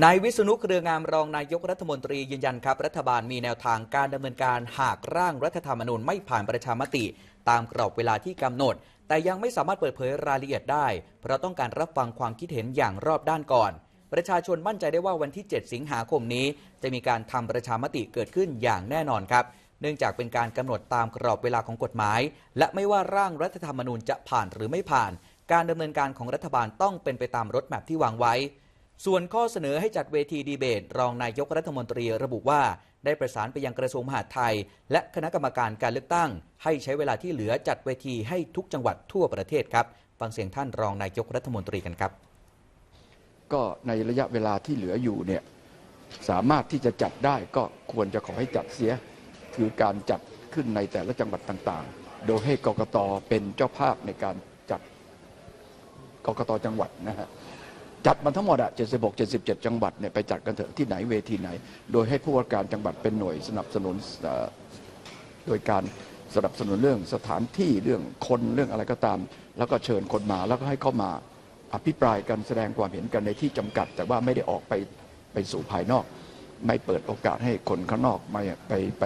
นายวิษณุเครืองามรองนายกรัฐมนตรียืนยันครับ รัฐบาลมีแนวทางการดำเนินการหากร่างรัฐธรรมนูญไม่ผ่านประชามติ ตามกรอบเวลาที่กำหนด แต่ยังไม่สามารถเปิดเผยรายละเอียดได้ เพราะต้องการรับฟังความคิดเห็นอย่างรอบด้านก่อน ประชาชนมั่นใจได้ว่าวันที่ 7 สิงหาคมนี้ จะมีการทำประชามติเกิดขึ้นอย่างแน่นอนครับ เนื่องจากเป็นการกำหนดตามกรอบเวลาของกฎหมาย และไม่ว่าร่างรัฐธรรมนูญจะผ่านหรือไม่ผ่าน การดำเนินการของรัฐบาลต้องเป็นไปตามรถแมพที่วางไว้ ส่วนข้อเสนอให้จัดเวทีดีเบต รองนายกรัฐมนตรีระบุว่า ได้ประสานไปยังกระทรวงมหาดไทย และคณะกรรมการการเลือกตั้ง ให้ใช้เวลาที่เหลือจัดเวทีให้ทุกจังหวัดทั่วประเทศครับ ฟังเสียงท่านรองนายกรัฐมนตรีกันครับ ก็ในระยะเวลาที่เหลืออยู่เนี่ยสามารถที่จะจัดได้ก็ควรจะขอให้จัดเสีย คือการจัดขึ้นในแต่ละจังหวัดต่างๆ โดยให้กกตเป็นเจ้าภาพในการจัดกกตจังหวัดนะฮะ จัดมาทั้งหมดอะ76 77 จังหวัดเนี่ยไปจัดกันเถอะที่ไหนเวทีไหน โดยให้ผู้ว่าการจังหวัดเป็นหน่วยสนับสนุนโดยการสนับสนุนเรื่องสถานที่เรื่องคนเรื่องอะไรก็ตาม แล้วก็เชิญคนมาแล้วก็ให้เข้ามาอภิปรายกันแสดงความเห็นกันในที่จำกัด แต่ว่าไม่ได้ออกไปไปสู่ภายนอก ไม่เปิดโอกาสให้คนข้างนอกมาไปไป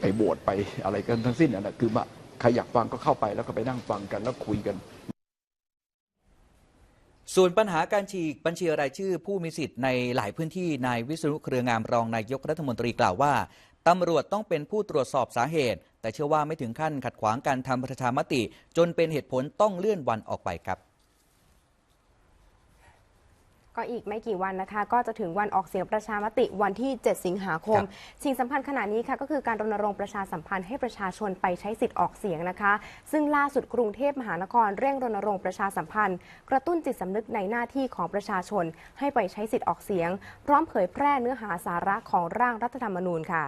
ไปโหวตไปอะไรกันทั้งสิ้นนั่นแหละคือว่าใครอยากฟังก็เข้าไปแล้วก็ไปนั่งฟังกันแล้วคุยกัน ส่วนปัญหาการฉีกบัญชีรายชื่อผู้มีสิทธิ์ในหลายพื้นที่นายวิษณุเครืองามรองนายกรัฐมนตรีกล่าวว่าตำรวจต้องเป็นผู้ตรวจสอบสาเหตุ แต่เชื่อว่าไม่ถึงขั้นขัดขวางการทำประชามติ จนเป็นเหตุผลต้องเลื่อนวันออกไปครับ ก็อีกไม่กี่วันนะคะ ก็จะถึงวันออกเสียงประชามติวันที่ 7 สิงหาคมครับสิ่งสำคัญขณะนี้ค่ะก็คือการรณรงค์ประชาสัมพันธ์ให้ประชาชนไปใช้สิทธิ์ออกเสียงนะคะ ซึ่งล่าสุดกรุงเทพมหานครเร่งรณรงค์ประชาสัมพันธ์ กระตุ้นจิตสำนึกในหน้าที่ของประชาชน ให้ไปใช้สิทธิ์ออกเสียง พร้อมเผยแพร่เนื้อหาสาระของร่างรัฐธรรมนูญค่ะ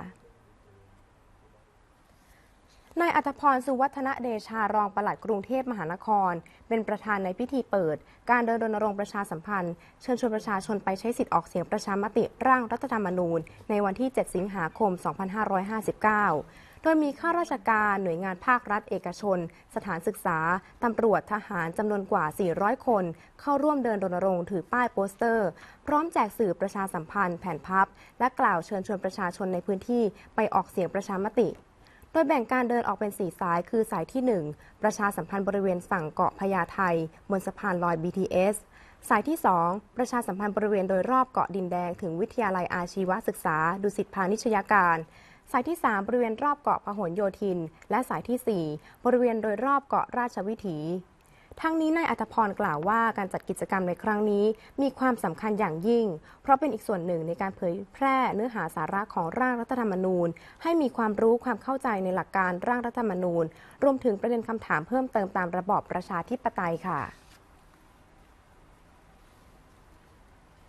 นายอัธพรสุวัฒนเดชารองปลัดกรุงเทพมหานคร เป็นประธานในพิธีเปิด การเดินรณรงค์ประชาสัมพันธ์ เชิญชวนประชาชนไปใช้สิทธิ์ออกเสียงประชามติร่างรัฐธรรมนูญ ในวันที่ 7 สิงหาคม 2559 โดยมีข้าราชการหน่วยงานภาครัฐเอกชน สถานศึกษาตำรวจทหารจำนวนกว่า 400 คน เข้าร่วมเดินรณรงค์ถือป้ายโปสเตอร์ พร้อมแจกสื่อประชาสัมพันธ์แผ่นพับ และกล่าวเชิญชวนประชาชนในพื้นที่ไปออกเสียงประชามติ โดยแบ่งการเดินออกเป็น4สายคือสายที่ 1 ประชาสัมพันธ์บริเวณฝั่งเกาะพญาไทบนสะพานลอย BTS สายที่ 2 ประชาสัมพันธ์บริเวณโดยรอบเกาะดินแดงถึงวิทยาลัยอาชีวศึกษา ดุสิตพาณิชยาการ สายที่ 3 บริเวณรอบเกาะพหลโยธิน และสายที่ 4 บริเวณโดยรอบเกาะราชวิถี ทั้งนี้นายอัธพรกล่าวว่าการจัดกิจกรรมในครั้งนี้ มีความสำคัญอย่างยิ่ง เพราะเป็นอีกส่วนหนึ่งในการเผยแพร่เนื้อหาสาระของร่างรัฐธรรมนูญ ให้มีความรู้ความเข้าใจในหลักการร่างรัฐธรรมนูญ รวมถึงประเด็นคำถามเพิ่มเติมตามระบอบประชาธิปไตยค่ะ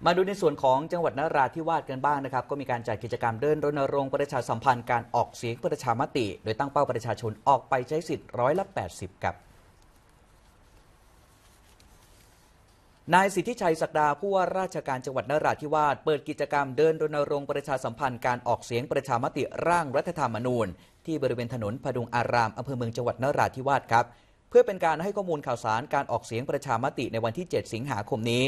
มาดูในส่วนของจังหวัดนราธิวาสกันบ้างนะครับ ก็มีการจัดกิจกรรมเดินรณรงค์ประชาสัมพันธ์การออกเสียงประชามติ โดยตั้งเป้าประชาชนออกไปใช้สิทธิ์ร้อยละ 80ครับ นายสิทธิชัยศักดาผู้ว่าราชการจังหวัดนราธิวาสเปิดกิจกรรมเดินรณรงค์ประชาสัมพันธ์การออกเสียงประชามติร่างรัฐธรรมนูญ ที่บริเวณถนนพดุงอารามอำเภอเมืองจังหวัดนราธิวาสครับ เพื่อเป็นการให้ข้อมูลข่าวสารการออกเสียงประชามติในวันที่ 7 สิงหาคมนี้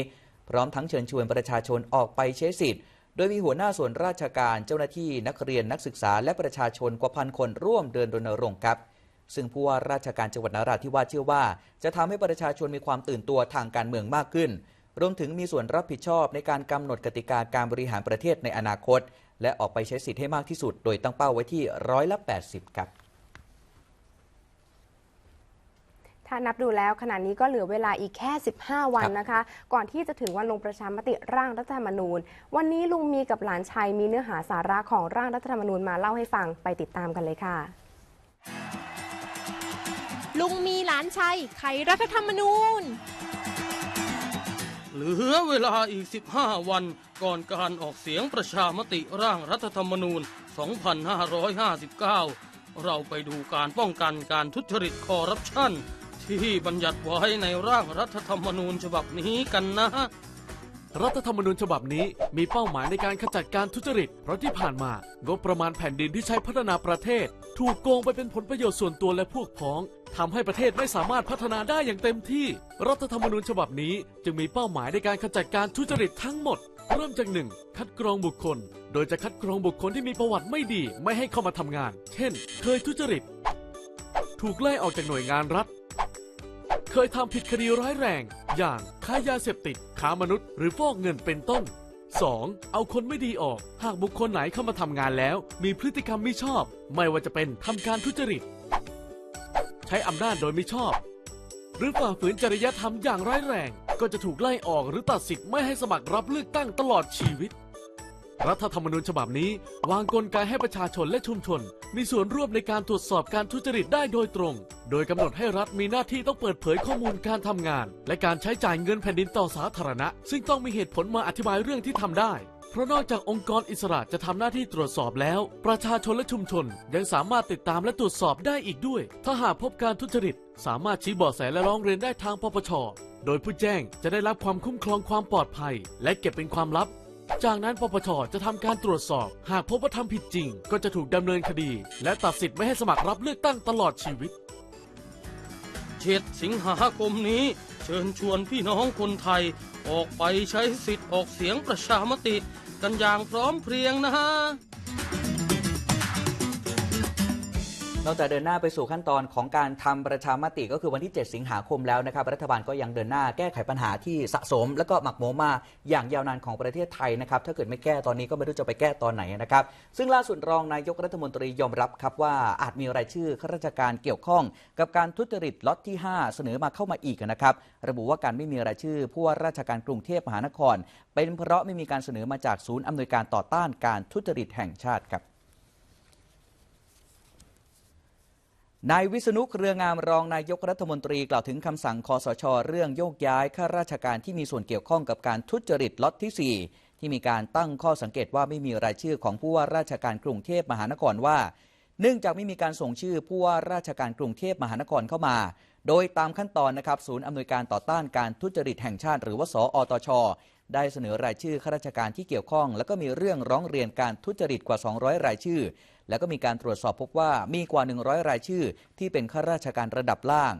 พร้อมทั้งเชิญชวนประชาชนออกไปใช้สิทธิ์ โดยมีหัวหน้าส่วนราชการเจ้าหน้าที่นักเรียนนักศึกษาและประชาชนกว่าพันคนร่วมเดินรณรงค์ครับ ซึ่งผู้ว่าราชการจังหวัดนราธิวาสเชื่อว่า จะทำให้ประชาชนมีความตื่นตัวทางการเมืองมากขึ้น รวมถึงมีส่วนรับผิดชอบในการกำหนดกติกาการบริหารประเทศในอนาคต และออกไปใช้สิทธิ์ให้มากที่สุด โดยตั้งเป้าไว้ที่ร้อยละ80ครับถ้านับดูแล้วขณะนี้ก็เหลือเวลาอีกแค่ 15 วันครับนะคะ ก่อนที่จะถึงวันลงประชามติร่างรัฐธรรมนูญ วันนี้ลุงมีกับหลานชัยมีเนื้อหาสาระของร่างรัฐธรรมนูญมาเล่าให้ฟังไปติดตามกันเลยค่ะ ลุงมีหลานชัย ไขรัฐธรรมนูญ เหลือเวลาอีก 15 วันก่อนการออกเสียงประชามติร่างรัฐธรรมนูญ 2559 เราไปดูการป้องกันการทุจริตคอร์รัปชัน ที่บัญญัติไว้ในร่างรัฐธรรมนูญฉบับนี้กันนะรัฐธรรมนูญฉบับนี้มีเป้าหมายในการขจัดการทุจริต เพราะที่ผ่านมางบประมาณแผ่นดินที่ใช้พัฒนาประเทศ ถูกโกงไปเป็นผลประโยชน์ส่วนตัวและพวกพ้อง ทำให้ประเทศไม่สามารถพัฒนาได้อย่างเต็มที่ รัฐธรรมนูญฉบับนี้จึงมีเป้าหมายในการขจัดการทุจริตทั้งหมด เริ่มจากหนึ่งคัดกรองบุคคล โดยจะคัดกรองบุคคลที่มีประวัติไม่ดีไม่ให้เข้ามาทำงาน เช่น เคยทุจริต ถูกไล่ออกจากหน่วยงานรัฐ เคยทำผิดคดีร้ายแรง อย่างค้ายาเสพติดค้ามนุษย์ หรือฟอกเงินเป็นต้น 2. เอาคนไม่ดีออก หากบุคคลไหนเข้ามาทำงานแล้ว มีพฤติกรรมไม่ชอบ ไม่ว่าจะเป็นทำการทุจริต ช้อำนาจโดยไม่ชอบ หรือฝ่าฝืนจริยธรรมอย่างร้ายแรง ก็จะถูกไล่ออกหรือตัดสิทธิ์ไม่ให้สมัครรับเลือกตั้งตลอดชีวิต รัฐธรรมนูญฉบับนี้ วางกลไกให้ประชาชนและชุมชน มีส่วนร่วมในการตรวจสอบการทุจริตได้โดยตรง โดยกำหนดให้รัฐมีหน้าที่ต้องเปิดเผยข้อมูลการทำงาน และการใช้จ่ายเงินแผ่นดินต่อสาธารณะ ซึ่งต้องมีเหตุผลมาอธิบายเรื่องที่ทำได้ เพราะนอกจากองค์กรอิสระจะทำหน้าที่ตรวจสอบแล้ว ประชาชนและชุมชน ยังสามารถติดตามและตรวจสอบได้อีกด้วย ถ้าหากพบการทุจริต สามารถชี้เบาะแสและร้องเรียนได้ทางปปช โดยผู้แจ้งจะได้รับความคุ้มครองความปลอดภัย และเก็บเป็นความลับ จากนั้นปปชจะทำการตรวจสอบ หากพบว่าทำผิดจริง ก็จะถูกดำเนินคดี และตัดสิทธิ์ไม่ให้สมัครรับเลือกตั้งตลอดชีวิต7สิงหาคมนี้ เชิญชวนพี่น้องคนไทย ออกไปใช้สิทธิ์ออกเสียงประชามติ กันอย่างพร้อมเพรียงนะฮะ นอกจากเดินหน้าไปสู่ขั้นตอนของการทำประชามติก็คือวันที่ 7 สิงหาคมแล้วนะครับ รัฐบาลก็ยังเดินหน้าแก้ไขปัญหาที่สะสม แล้วก็หมักหมมมาอย่างยาวนานของประเทศไทยนะครับ ถ้าเกิดไม่แก้ตอนนี้ก็ไม่รู้จะไปแก้ตอนไหนนะครับ ซึ่งล่าสุดรองนายกรัฐมนตรียอมรับครับว่าอาจมีรายชื่อข้าราชการเกี่ยวข้อง กับการทุจริตล็อตที่ 5 เสนอมาเข้ามาอีกนะครับ ระบุว่าการไม่มีรายชื่อผู้ว่าราชการกรุงเทพมหานคร เป็นเพราะไม่มีการเสนอมาจากศูนย์อำนวยการต่อต้านการทุจริตแห่งชาติครับ นายวิษณุเครืองามรองนายกรัฐมนตรีกล่าวถึงคำสั่งคอสช เรื่องโยกย้ายข้าราชการที่มีส่วนเกี่ยวข้องกับการทุจริตล็อตที่ 4 ที่มีการตั้งข้อสังเกตว่าไม่มีรายชื่อของผู้ว่าราชการกรุงเทพมหานครว่า เนื่องจากไม่มีการส่งชื่อผู้ว่าราชการกรุงเทพมหานครเข้ามา โดยตามขั้นตอนนะครับศูนย์อำนวยการต่อต้านการทุจริตแห่งชาติ หรือว่าสอตช ได้เสนอรายชื่อข้าราชการที่เกี่ยวข้อง แล้วก็มีเรื่องร้องเรียนการทุจริตกว่า 200 รายชื่อ แล้วก็มีการตรวจสอบพบว่ามีกว่า 100 รายชื่อ ที่เป็นข้าราชการระดับล่าง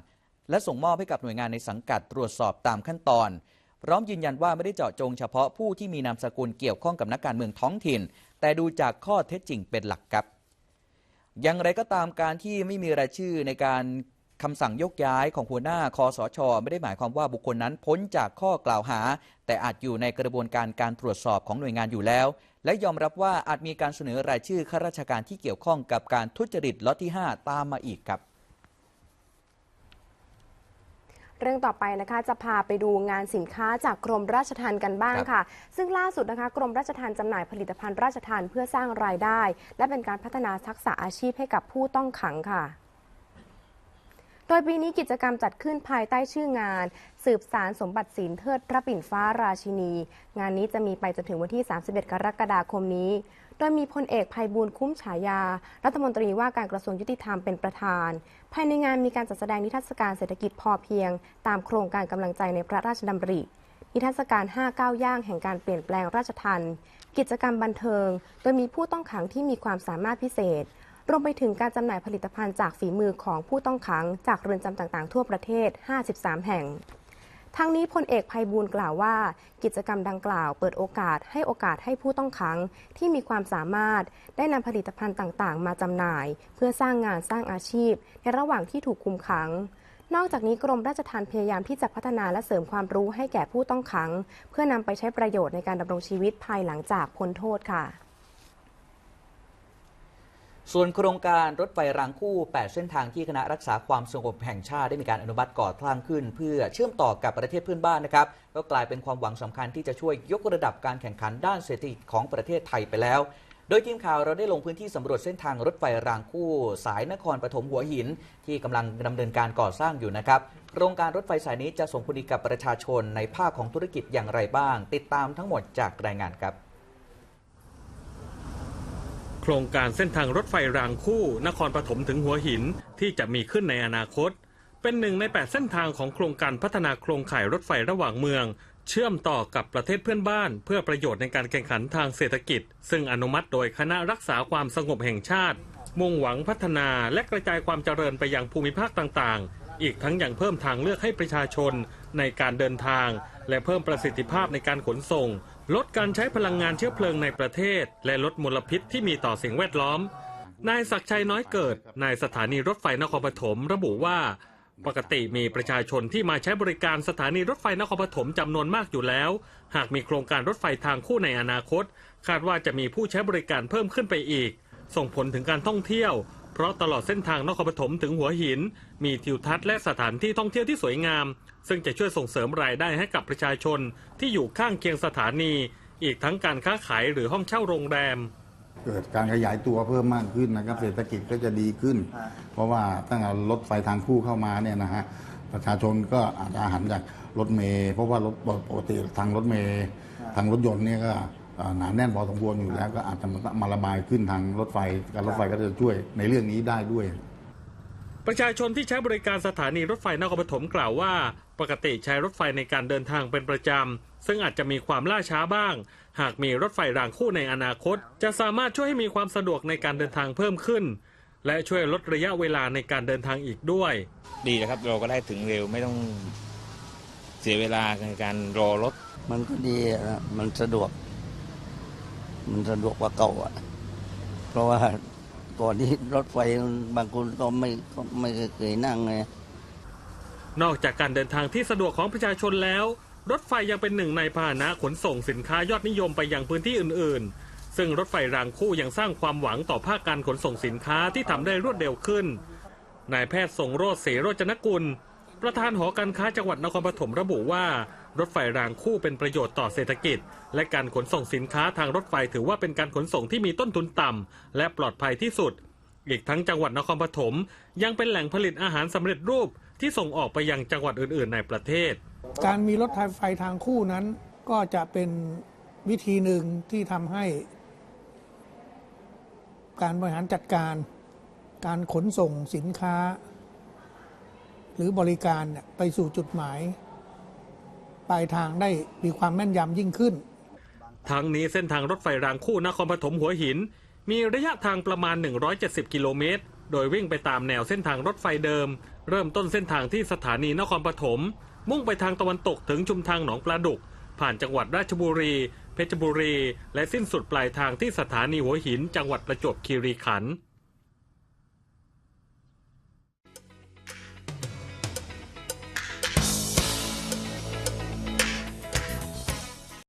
และส่งมอบให้กับหน่วยงานในสังกัดตรวจสอบตามขั้นตอน พร้อมยืนยันว่าไม่ได้เจาะจงเฉพาะผู้ที่มีนามสกุลเกี่ยวข้องกับนักการเมืองท้องถิ่น แต่ดูจากข้อเท็จจริงเป็นหลักครับอย่างไรก็ตามการที่ไม่มีรายชื่อในการ คำสั่งยกย้ายของหัวหน้าคอสช ไม่ได้หมายความว่าบุคคลนั้นพ้นจากข้อกล่าวหา แต่อาจอยู่ในกระบวนการการตรวจสอบของหน่วยงานอยู่แล้ว และยอมรับว่าอาจมีการเสนอรายชื่อข้าราชการที่เกี่ยวข้องกับการทุจริตล็อตที่ 5 ตามมาอีกครับเรื่องต่อไปนะคะจะพาไปดูงานสินค้าจากกรมราชทัณฑ์กันบ้างค่ะ ซึ่งล่าสุดนะคะกรมราชทัณฑ์จำหน่ายผลิตภัณฑ์ราชทัณฑ์เพื่อสร้างรายได้ และเป็นการพัฒนาทักษะอาชีพให้กับผู้ต้องขังค่ะ ดยปีนี้กิจกรรมจัดขึ้นภายใต้ชื่องาน สืบสารสมบัติศิลป์เทิดพระปิ่นฟ้าราชินี งานนี้จะมีไปจนถึงวันที่ 31 กรกฎาคมนี้ โดยมีพลเอกภัยบูลคุ้มฉายา รัฐมนตรีว่าการกระทรวงยุติธรรมเป็นประธาน ภายในงานมีการจัดแสดงนิทรรศการเศรษฐกิจพอเพียง ตามโครงการกำลังใจในพระราชดำรินิทรรศการ5ก้าวย่างแห่งการเปลี่ยนแปลงราชทันกิจกรรมบันเทิง โดยมีผู้ต้องขังที่มีความสามารถพิเศษ รวมไปถึงการจำหน่ายผลิตภัณฑ์จากฝีมือของผู้ต้องขัง จากเรือนจำต่างๆ ทั่วประเทศ 53 แห่งทั้งนี้พลเอกภัยบูลกล่าวว่า กิจกรรมดังกล่าวเปิดโอกาสให้โอกาสให้ผู้ต้องขังที่มีความสามารถได้นำผลิตภัณฑ์ต่างๆ มาจำหน่าย เพื่อสร้างงานสร้างอาชีพ ในระหว่างที่ถูกคุมขัง นอกจากนี้กรมราชทัณฑ์พยายามที่จะพัฒนาและเสริมความรู้ให้แก่ผู้ต้องขัง เพื่อนำไปใช้ประโยชน์ในการดำรงชีวิตภายหลังจากพ้นโทษค่ะ ส่วนโครงการรถไฟรางคู่ 8 เส้นทางที่คณะรักษาความสงบแห่งชาติได้มีการอนุมัติก่อสร้างขึ้น เพื่อเชื่อมต่อกับประเทศเพื่อนบ้านนะครับ ก็กลายเป็นความหวังสำคัญที่จะช่วยยกระดับการแข่งขันด้านเศรษฐกิจของประเทศไทยไปแล้ว โดยทีมข่าวเราได้ลงพื้นที่สำรวจเส้นทางรถไฟรางคู่ สายนครปฐมหัวหิน ที่กำลังดำเนินการก่อสร้างอยู่นะครับโครงการรถไฟสายนี้จะส่งผลดีกับประชาชนในภาคของธุรกิจอย่างไรบ้าง ติดตามทั้งหมดจากรายงานครับ โครงการเส้นทางรถไฟรางคู่ นครปฐมถึงหัวหินที่จะมีขึ้นในอนาคต เป็นหนึ่งใน 8 เส้นทางของโครงการพัฒนาโครงข่ายรถไฟระหว่างเมือง เชื่อมต่อกับประเทศเพื่อนบ้าน เพื่อประโยชน์ในการแข่งขันทางเศรษฐกิจ ซึ่งอนุมัติโดยคณะรักษาความสงบแห่งชาติ มุ่งหวังพัฒนาและกระจายความเจริญไปยังภูมิภาคต่างๆ อีกทั้งยังเพิ่มทางเลือกให้ประชาชนในการเดินทาง และเพิ่มประสิทธิภาพในการขนส่ง ลดการใช้พลังงานเชื้อเพลิงในประเทศ และลดมลพิษที่มีต่อสิ่งแวดล้อม นายศักชัยน้อยเกิด นายสถานีรถไฟนครปฐมระบุว่า ปกติมีประชาชนที่มาใช้บริการสถานีรถไฟนครปฐมจำนวนมากอยู่แล้ว หากมีโครงการรถไฟทางคู่ในอนาคต คาดว่าจะมีผู้ใช้บริการเพิ่มขึ้นไปอีก ส่งผลถึงการท่องเที่ยว เพราะตลอดเส้นทางนครปฐมถึงหัวหิน มีทิวทัศน์และสถานที่ท่องเที่ยวที่สวยงาม ซึ่งจะช่วยส่งเสริมรายได้ให้กับประชาชนที่อยู่ข้างเคียงสถานี อีกทั้งการค้าขายหรือห้องเช่าโรงแรม เกิดการขยายตัวเพิ่มมากขึ้นนะครับ เศรษฐกิจก็จะดีขึ้น เพราะว่าตั้งแต่รถไฟทางคู่เข้ามาเนี่ยนะฮะประชาชนก็อาจจะหันจากรถเมย์เพราะว่ารถปกติทางรถเมย์ทางรถยนต์เนี่ยก็ หนาแน่นพอสมควรอยู่แล้ว ก็อาจจะมาระบายขึ้นทางรถไฟ การรถไฟก็จะช่วยในเรื่องนี้ได้ด้วย ประชาชนที่ใช้บริการสถานีรถไฟนครปฐมกล่าวว่า ปกติใช้รถไฟในการเดินทางเป็นประจำ ซึ่งอาจจะมีความล่าช้าบ้าง หากมีรถไฟรางคู่ในอนาคต จะสามารถช่วยให้มีความสะดวกในการเดินทางเพิ่มขึ้น และช่วยลดระยะเวลาในการเดินทางอีกด้วย ดีนะครับเราก็ได้ถึงเร็วไม่ต้องเสียเวลาในการรอรถ มันก็ดีอะนะมันสะดวก มันสะดวกกว่าเก่าอะ เพราะว่าก่อนที่รถไฟบางคนก็ไม่ก็ไม่เคยนั่งไงนอกจากการเดินทางที่สะดวกของประชาชนแล้ว รถไฟยังเป็นหนึ่งในพาหนะขนส่งสินค้ายอดนิยมไปยังพื้นที่อื่น ๆ ซึ่งรถไฟรางคู่ยังสร้างความหวังต่อภาคการขนส่งสินค้าที่ทำได้รวดเร็วขึ้นนายแพทย์ทรงโรจน์ศรีโรจนกุล ประธานหอการค้าจังหวัดนครปฐมระบุว่า รถไฟรางคู่เป็นประโยชน์ต่อเศรษฐกิจ และการขนส่งสินค้าทางรถไฟถือว่าเป็นการขนส่งที่มีต้นทุนต่ำและปลอดภัยที่สุด อีกทั้งจังหวัดนครปฐมยังเป็นแหล่งผลิตอาหารสำเร็จรูปที่ส่งออกไปยังจังหวัดอื่น ๆ ในประเทศ การมีรถไฟทางคู่นั้นก็จะเป็นวิธีหนึ่งที่ทำให้ การบริหารจัดการ การขนส่งสินค้า หรือบริการไปสู่จุดหมาย ลายทางได้มีความแม่นยำยิ่งขึ้น ทั้งนี้เส้นทางรถไฟรางคู่นครปฐมหัวหิน มีระยะทางประมาณ 170 กิโลเมตร โดยวิ่งไปตามแนวเส้นทางรถไฟเดิม เริ่มต้นเส้นทางที่สถานีนครปฐมมุ่งไปทางตะวันตกถึงชุมทางหนองปลาดุก ผ่านจังหวัดราชบุรี เพชรบุรี และสิ้นสุดปลายทางที่สถานีหัวหิน จังหวัดประจวบคีรีขันธ์